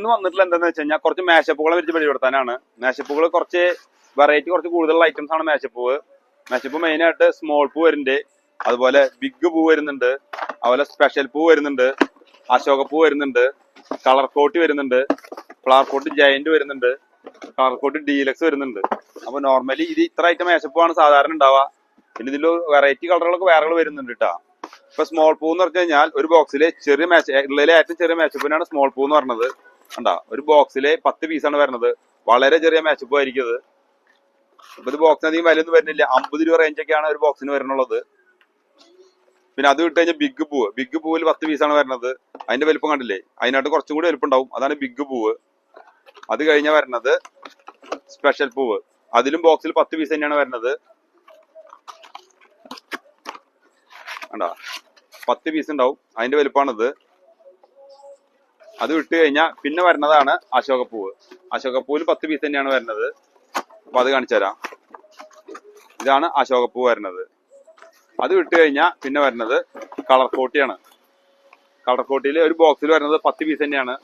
ഇന്ന് വന്നിട്ടുള്ള എന്താന്ന് വെച്ച് കഴിഞ്ഞാൽ കുറച്ച് മേശപ്പുകളെ വെച്ച് പരിചയപ്പെടുത്താനാണ് മേശപ്പുകൾ കുറച്ച് വെറൈറ്റി കുറച്ച് കൂടുതലുള്ള ഐറ്റംസ് ആണ് മേശപ്പൂവ് മേശപ്പൂ മെയിൻ ആയിട്ട് സ്മോൾ പൂ വരുന്നുണ്ട്. അതുപോലെ ബിഗ് പൂ വരുന്നുണ്ട്. അതുപോലെ സ്പെഷ്യൽ പൂ വരുന്നുണ്ട്. അശോക പൂ വരുന്നുണ്ട്. കളർ കോട്ട് വരുന്നുണ്ട്. ഫ്ലവർ കോട്ട് ജയന്റ് വരുന്നുണ്ട്. കളർ കോട്ട് ഡീലക്സ് വരുന്നുണ്ട്. അപ്പൊ നോർമലി ഇത് ഇത്ര ഐറ്റം മേശപ്പൂവാണ് സാധാരണ ഉണ്ടാവുക. പിന്നെ ഇതിൽ വെറൈറ്റി കളറുകളൊക്കെ വേറെ വരുന്നുണ്ട് കേട്ടോ ഇപ്പൊ സ്മോൾ പൂ എന്ന് പറഞ്ഞു കഴിഞ്ഞാൽ ഒരു ബോക്സിൽ ചെറിയ മേശ ഉള്ളിലെ ഏറ്റവും ചെറിയ മേശപ്പൂവിനാണ് സ്മോൾ പൂ എന്ന് പറഞ്ഞത്. കണ്ടാ ഒരു ബോക്സിലെ പത്ത് പീസാണ് വരുന്നത്. വളരെ ചെറിയ മാച്ചപ്പ് ആയിരിക്കും അത്. ഇപ്പൊ ഇത് ബോക്സിന് അധികം വിലയൊന്നും വരുന്നില്ല. അമ്പത് രൂപ റേഞ്ച് ഒക്കെയാണ് ഒരു ബോക്സിന് വരുന്നുള്ളത്. പിന്നെ അത് വിട്ട് കഴിഞ്ഞാൽ ബിഗ് പൂവ്. ബിഗ് പൂവിൽ പത്ത് പീസാണ് വരുന്നത്. അതിന്റെ വലിപ്പം കണ്ടില്ലേ? അതിനായിട്ട് കുറച്ചും കൂടി വലിപ്പം ഉണ്ടാവും അതാണ് ബിഗ് പൂവ്. അത് കഴിഞ്ഞാൽ വരുന്നത് സ്പെഷ്യൽ പൂവ്. അതിലും ബോക്സിൽ പത്ത് പീസ് തന്നെയാണ് വരുന്നത്. കണ്ടാ? പത്ത് പീസ് ഉണ്ടാവും. അതിന്റെ വലുപ്പമാണിത് അത് വിട്ട് കഴിഞ്ഞാൽ പിന്നെ വരുന്നതാണ് അശോകപ്പൂവ്. അശോകപ്പൂവിൽ പത്ത് പീസ് തന്നെയാണ് വരുന്നത്. അപ്പൊ അത് കാണിച്ചു തരാം. ഇതാണ് അശോകപ്പൂവ് വരുന്നത്. അത് വിട്ട് കഴിഞ്ഞാൽ പിന്നെ വരുന്നത് കളർ കോട്ടിയാണ്. കളർ കോട്ടിയിൽ ഒരു ബോക്സിൽ വരുന്നത് പത്ത് പീസ് തന്നെയാണ്.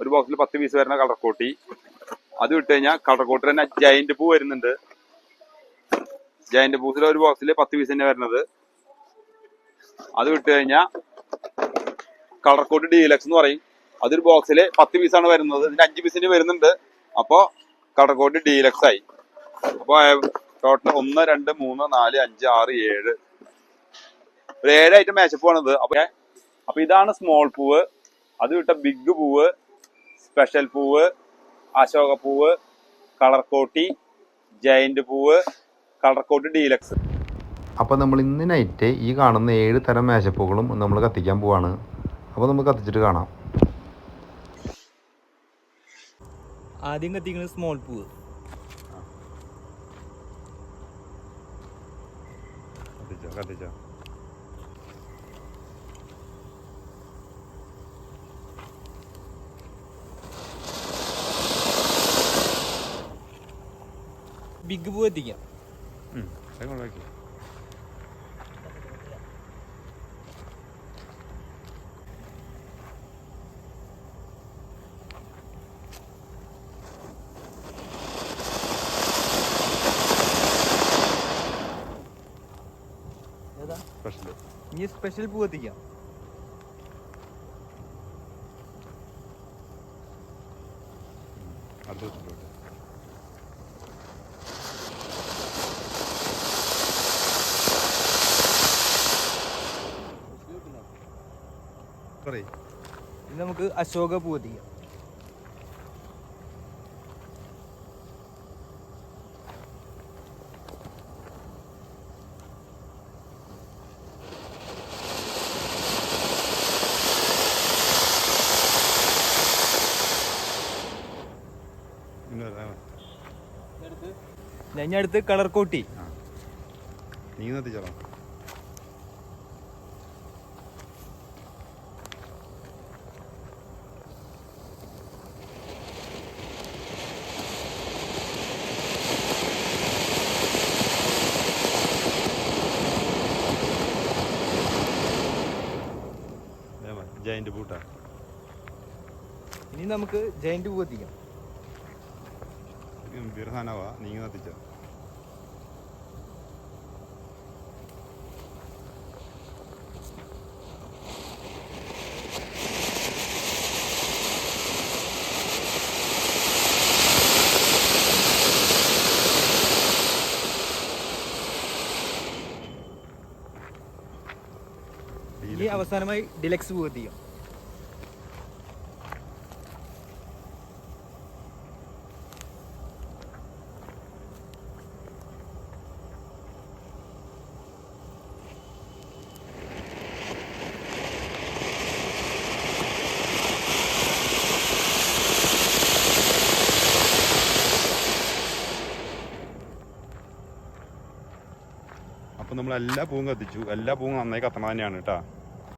ഒരു ബോക്സിൽ പത്ത് പീസ് വരുന്ന കളർ കോട്ടി. അത് വിട്ട് കഴിഞ്ഞാൽ കളർ കോട്ടി തന്നെ ജയന്റ് പൂ വരുന്നുണ്ട്. ജയന്റ് പൂസിൽ ഒരു ബോക്സിൽ പത്ത് പീസ് തന്നെ വരുന്നത്. അത് വിട്ട് കഴിഞ്ഞാൽ കളർ കോട്ട് ഡീലക്സ് എന്ന് പറയും. അതൊരു ബോക്സിൽ പത്ത് പീസാണ് വരുന്നത്. ഇതിന് അഞ്ച് പീസിന് വരുന്നുണ്ട്. അപ്പോൾ കളർ കോട്ട് ഡീലക്സ് ആയി. അപ്പോൾ ടോട്ടൽ ഒന്ന് രണ്ട് മൂന്ന് നാല് അഞ്ച് ആറ് ഏഴ്. ഒരു ഏഴ് ഐറ്റം ആണിത്. അപ്പോൾ അപ്പൊ ഇതാണ് സ്മോൾ പൂവ്. അത് വിട്ട ബിഗ് പൂവ് സ്പെഷ്യൽ പൂവ് അശോക പൂവ് കളർ കോട്ടി ജയന്റ് പൂവ് കളർ കോട്ട് ഡീലക്സ് അപ്പോൾ നമ്മൾ ഇന്ന് നൈറ്റ് ഈ കാണുന്ന ഏഴ് തരം മേശപ്പൂക്കളും നമ്മൾ കത്തിക്കാൻ പോവാണ്. അപ്പോൾ നമുക്ക് കത്തിച്ചിട്ട് കാണാം. ആദ്യം കത്തിക്കുന്നത് സ്മോൾ പൂവ്. കത്തിച്ചോ കത്തിച്ചോ. ബിഗ് പൂ എത്തിക്കാം ഇനി സ്പെഷ്യൽ പൂ എത്തിക്കാം ഇനി നമുക്ക് അശോക പൂ എത്തിക്കാം അടുത്ത് കളർ കോട്ടി. നീ കത്തിച്ചോളാം ജയന്റ് പൂട്ടാ. ഇനി നമുക്ക് ജയന്റ് പൂ എത്തിക്കാം. ഗംഭീര സാധനമാ നീ കത്തിച്ചോ ഇനി അവസാനമായി ഡിലക്സ് പൂ ചെയ്യാം? അപ്പോൾ നമ്മൾ എല്ലാ പൂവും കത്തിച്ചു. എല്ലാ പൂവും നന്നായി കത്തണ തന്നെയാണ് കേട്ടോ